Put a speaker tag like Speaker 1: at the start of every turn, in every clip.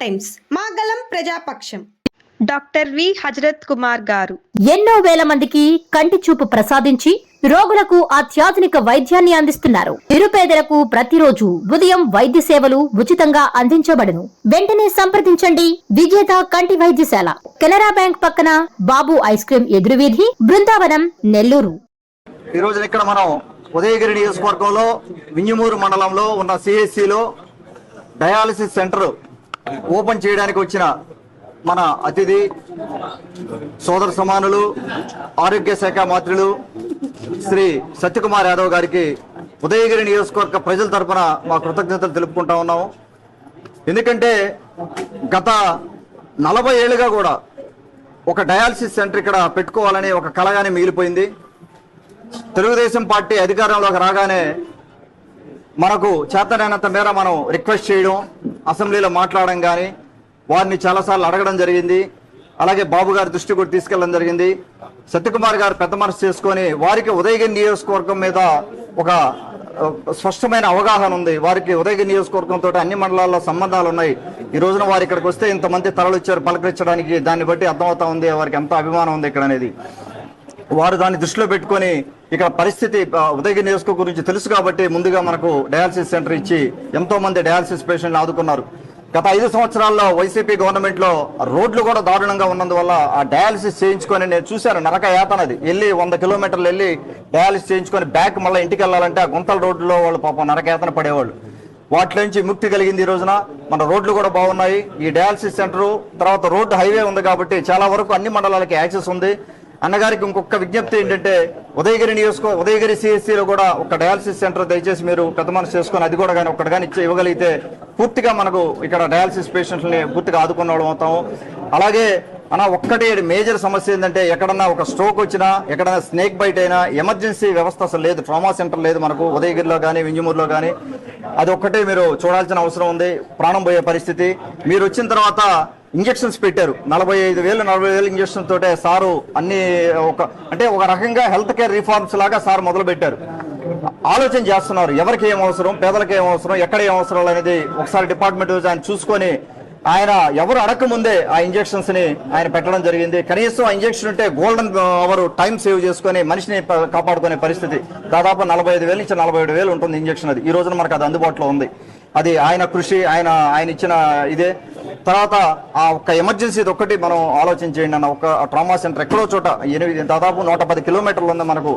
Speaker 1: Times. మా గలం ప్రజాపక్షం.
Speaker 2: Doctor V. Hazrat Kumar garu.
Speaker 3: ఎన్నో వేల మందికి కంటి చూపు ప్రసాదించి రోగులకు అత్యాధునిక వైద్యాన్ని అందిస్తున్నారు. నిరుపేదలకు ప్రతిరోజు ఉదయం వైద్య సేవలు ఉచితంగా అందించబడును. వెంటనే సంప్రదించండి. విజేత కంటి వైద్యశాల. కెనరా బ్యాంక్ పక్కన బాబు ఐస్ క్రీం ఎదురువీధి బృందావనం నెల్లూరు.
Speaker 4: ఈ రోజున ఇక్కడ మనం ఉదయగిరి నియోజకవర్గంలో వింజమూరు మండలంలో ఉన్న సిహెచ్సిలో డయాలసిస్ సెంటర్ ఓపెన్ చేయడానికి వచ్చిన మన అతిథి సోదర సమానులు ఆరోగ్య శాఖ మంత్రులు శ్రీ సత్యకుమార్ యాదవ్ గారికి ఉదయగిరి నియోజకవర్గ ప్రజల తరఫున మా కృతజ్ఞతలు తెలుపుకుంటా ఉన్నాము. ఎందుకంటే గత నలభై ఏళ్ళుగా కూడా ఒక డయాలసిస్ సెంటర్ ఇక్కడ పెట్టుకోవాలని ఒక కలగానే మిగిలిపోయింది. తెలుగుదేశం పార్టీ అధికారంలోకి రాగానే మనకు చేతనైనంత మేర మనం రిక్వెస్ట్ చేయడం అసెంబ్లీలో మాట్లాడడం కానీ వారిని చాలాసార్లు అడగడం జరిగింది. అలాగే బాబు గారి దృష్టి కూడా తీసుకెళ్ళడం జరిగింది. సత్యకుమార్ గారు పెద్ద మనసు చేసుకొని వారికి ఉదయగిరి నియోజకవర్గం మీద ఒక స్పష్టమైన అవగాహన ఉంది. వారికి ఉదయగిరి నియోజకవర్గంతో అన్ని మండలాల్లో సంబంధాలు ఉన్నాయి. ఈ రోజున వారు ఇక్కడికి వస్తే ఇంతమంది తరలు వచ్చారు పలకరించడానికి. దాన్ని బట్టి అర్థమవుతా ఉంది వారికి ఎంత అభిమానం ఉంది ఇక్కడ అనేది. వారు దాన్ని దృష్టిలో పెట్టుకొని ఇక్కడ పరిస్థితి ఉదయగిరి నియోజకవర్గం గురించి తెలుసు కాబట్టి ముందుగా మనకు డయాలసిస్ సెంటర్ ఇచ్చి ఎంతో మంది డయాలసిస్ పేషెంట్లు ఆదుకున్నారు. గత ఐదు సంవత్సరాల్లో వైసీపీ గవర్నమెంట్లో రోడ్లు కూడా దారుణంగా ఉన్నందువల్ల ఆ డయాలసిస్ చేయించుకొని నేను చూశాను నరక యాతనది వెళ్ళి వంద కిలోమీటర్లు వెళ్ళి డయాలసిస్ చేయించుకొని బ్యాక్ మళ్ళీ ఇంటికి వెళ్ళాలంటే ఆ గుంతల రోడ్లో వాళ్ళు పాపం నరక యాతన పడేవాళ్ళు. వాటి నుంచి ముక్తి కలిగింది ఈ రోజున. మన రోడ్లు కూడా బాగున్నాయి. ఈ డయాలసిస్ సెంటర్ తర్వాత రోడ్డు హైవే ఉంది కాబట్టి చాలా వరకు అన్ని మండలాలకి యాక్సెస్ ఉంది. అన్నగారికి ఇంకొక విజ్ఞప్తి ఏంటంటే ఉదయగిరి నియోజక ఉదయగిరి సిఎస్సిలో కూడా ఒక డయాలసిస్ సెంటర్ దయచేసి మీరు పెద్ద మనసు చేసుకొని అది కూడా కానీ ఒక్కటి కానీ ఇవ్వగలిగితే పూర్తిగా మనకు ఇక్కడ డయాలసిస్ పేషెంట్లని పూర్తిగా ఆదుకున్న వాళ్ళం అవుతాము అలాగే అన్న ఒక్కటే మేజర్ సమస్య ఏంటంటే ఎక్కడన్నా ఒక స్ట్రోక్ వచ్చినా ఎక్కడన్నా స్నేక్ బైట్ అయినా ఎమర్జెన్సీ వ్యవస్థ అసలు లేదు. ట్రామా సెంటర్ లేదు మనకు ఉదయగిరిలో కానీ వింజమూరులో కానీ. అది ఒక్కటే మీరు చూడాల్సిన అవసరం ఉంది. ప్రాణం పోయే పరిస్థితి. మీరు వచ్చిన తర్వాత ఇంజెక్షన్స్ పెట్టారు. నలభై ఐదు వేలు నలభై వేలు ఇంజక్షన్ తోటే సారు అన్ని ఒక అంటే ఒక రకంగా హెల్త్ కేర్ రిఫార్మ్స్ లాగా సార్ మొదలు పెట్టారు ఆలోచన చేస్తున్నారు. ఎవరికి ఏం అవసరం పేదలకు ఏం అవసరం ఎక్కడ ఏం అవసరం అనేది ఒకసారి డిపార్ట్మెంట్ ఆయన చూసుకొని ఆయన ఎవరు అడక ముందే ఆ ఇంజక్షన్స్ని ఆయన పెట్టడం జరిగింది. కనీసం ఆ ఇంజెక్షన్ ఉంటే గోల్డెన్ అవర్ టైం సేవ్ చేసుకొని మనిషిని కాపాడుకునే పరిస్థితి. దాదాపు నలభై ఐదు వేలు నుంచి నలభై ఏడు వేలు ఉంటుంది ఇంజక్షన్ అది. ఈ రోజున మనకు అది అందుబాటులో ఉంది. అది ఆయన కృషి ఆయన ఆయన ఇచ్చిన ఇదే. తర్వాత ఆ ఒక్క ఎమర్జెన్సీ ఒక్కటి మనం ఆలోచన చేయండి అన్న ఒక ట్రామా సెంటర్ ఎక్కడో చోట ఎనిమిది దాదాపు నూట పది కిలోమీటర్లు ఉంది మనకు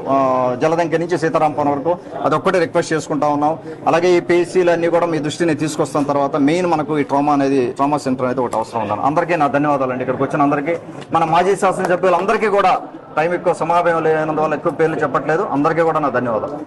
Speaker 4: జలదంక నుంచి సీతారాంపురం వరకు. అది ఒక్కటి రిక్వెస్ట్ చేసుకుంటా ఉన్నాం. అలాగే ఈ పేసీలు అన్ని కూడా మీ దృష్టిని తీసుకొస్తాం తర్వాత. మెయిన్ మనకు ఈ ట్రామా అనేది ట్రామా సెంటర్ అనేది ఒకటి అవసరం ఉందని అందరికీ నా ధన్యవాదాలు అండి ఇక్కడికి వచ్చిన అందరికీ. మన మాజీ శాసనసభ్యులు అందరికీ కూడా టైం ఎక్కువ సమావేశం లేనందువల్ల ఎక్కువ పేర్లు చెప్పట్లేదు. అందరికీ కూడా నా ధన్యవాదాలు.